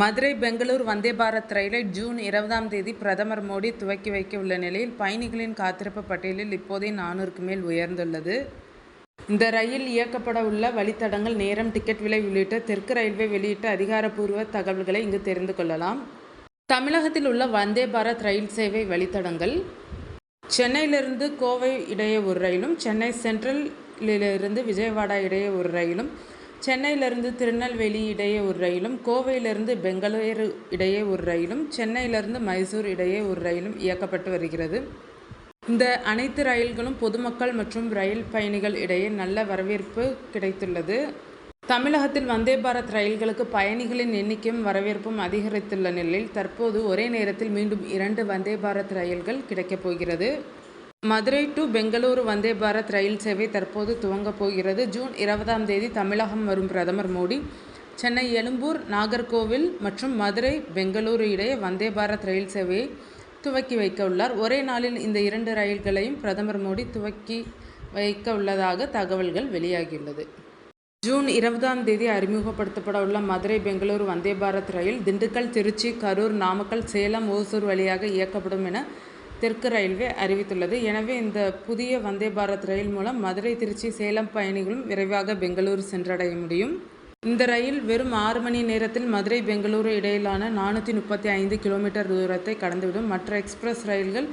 மதுரை பெங்களூர் வந்தே பாரத் ரயிலை ஜூன் இருபதாம் தேதி பிரதமர் மோடி துவக்கி வைக்க உள்ள நிலையில் பயணிகளின் காத்திருப்பு பட்டியலில் இப்போதே நானூறுக்கு மேல் உயர்ந்துள்ளது. இந்த ரயில் இயக்கப்பட உள்ள வழித்தடங்கள் நேரம் டிக்கெட் விலை உள்ளிட்ட தெற்கு ரயில்வே வெளியிட்ட அதிகாரப்பூர்வ தகவல்களை இங்கு தெரிந்து கொள்ளலாம். தமிழகத்தில் உள்ள வந்தே பாரத் ரயில் சேவை வழித்தடங்கள். சென்னையிலிருந்து கோவை இடையே ஒரு ரயிலும் சென்னை சென்ட்ரலிலிருந்து விஜயவாடா இடையே ஒரு ரயிலும் சென்னையிலிருந்து திருநெல்வேலி இடையே ஒரு ரயிலும் கோவையிலிருந்து பெங்களூரு இடையே ஒரு ரயிலும் சென்னையிலிருந்து மைசூர் இடையே ஒரு ரயிலும் இயக்கப்பட்டு வருகிறது. இந்த அனைத்து ரயில்களும் பொதுமக்கள் மற்றும் ரயில் பயணிகள் இடையே நல்ல வரவேற்பு கிடைத்துள்ளது. தமிழகத்தில் வந்தே பாரத் ரயில்களுக்கு பயணிகளின் எண்ணிக்கையும் வரவேற்பும் அதிகரித்துள்ள நிலையில் தற்போது ஒரே நேரத்தில் மீண்டும் இரண்டு வந்தே பாரத் ரயில்கள் கிடைக்கப் போகிறது. மதுரை டு பெங்களூரு வந்தே பாரத் ரயில் சேவை தற்போது துவங்கப் போகிறது. ஜூன் இருபதாம் தேதி தமிழகம் வரும் பிரதமர் மோடி. சென்னை எழும்பூர் நாகர்கோவில் மற்றும் மதுரை பெங்களூரு இடையே வந்தே பாரத் ரயில் சேவையை துவக்கி வைக்க உள்ளார். ஒரே நாளில் இந்த இரண்டு ரயில்களையும் பிரதமர் மோடி துவக்கி வைக்க உள்ளதாக தகவல்கள் வெளியாகியுள்ளது. ஜூன் இருபதாம் தேதி அறிமுகப்படுத்தப்பட உள்ள மதுரை பெங்களூரு வந்தே பாரத் ரயில் திண்டுக்கல் திருச்சி கரூர் நாமக்கல் சேலம் ஓசூர் வழியாக இயக்கப்படும் என தெற்கு ரயில்வே அறிவித்துள்ளது. எனவே இந்த புதிய வந்தே பாரத் ரயில் மூலம் மதுரை திருச்சி சேலம் பயணிகளும் விரைவாக பெங்களூரு சென்றடைய முடியும். இந்த ரயில் வெறும் ஆறு மணி நேரத்தில் மதுரை பெங்களூரு இடையிலான நானூற்றி முப்பத்தி ஐந்து கிலோமீட்டர் தூரத்தை கடந்துவிடும். மற்ற எக்ஸ்பிரஸ் ரயில்கள்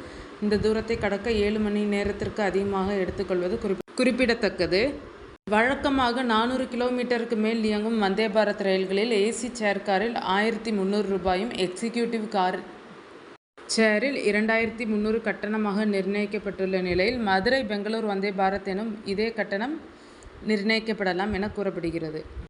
இந்த தூரத்தை கடக்க ஏழு மணி நேரத்திற்கு அதிகமாக எடுத்துக்கொள்வது குறிப்பிடத்தக்கது. வழக்கமாக நானூறு கிலோமீட்டருக்கு மேல் இயங்கும் வந்தே பாரத் ரயில்களில் ஏசி சேர் காரில் ஆயிரத்தி முந்நூறு ரூபாயும் எக்ஸிக்யூட்டிவ் கார் சேரில் இரண்டாயிரத்தி முந்நூறு கட்டணமாக நிர்ணயிக்கப்பட்டுள்ள நிலையில் மதுரை பெங்களூர் வந்தே பாரத் எனும் இதே கட்டணம் நிர்ணயிக்கப்படலாம் என கூறப்படுகிறது.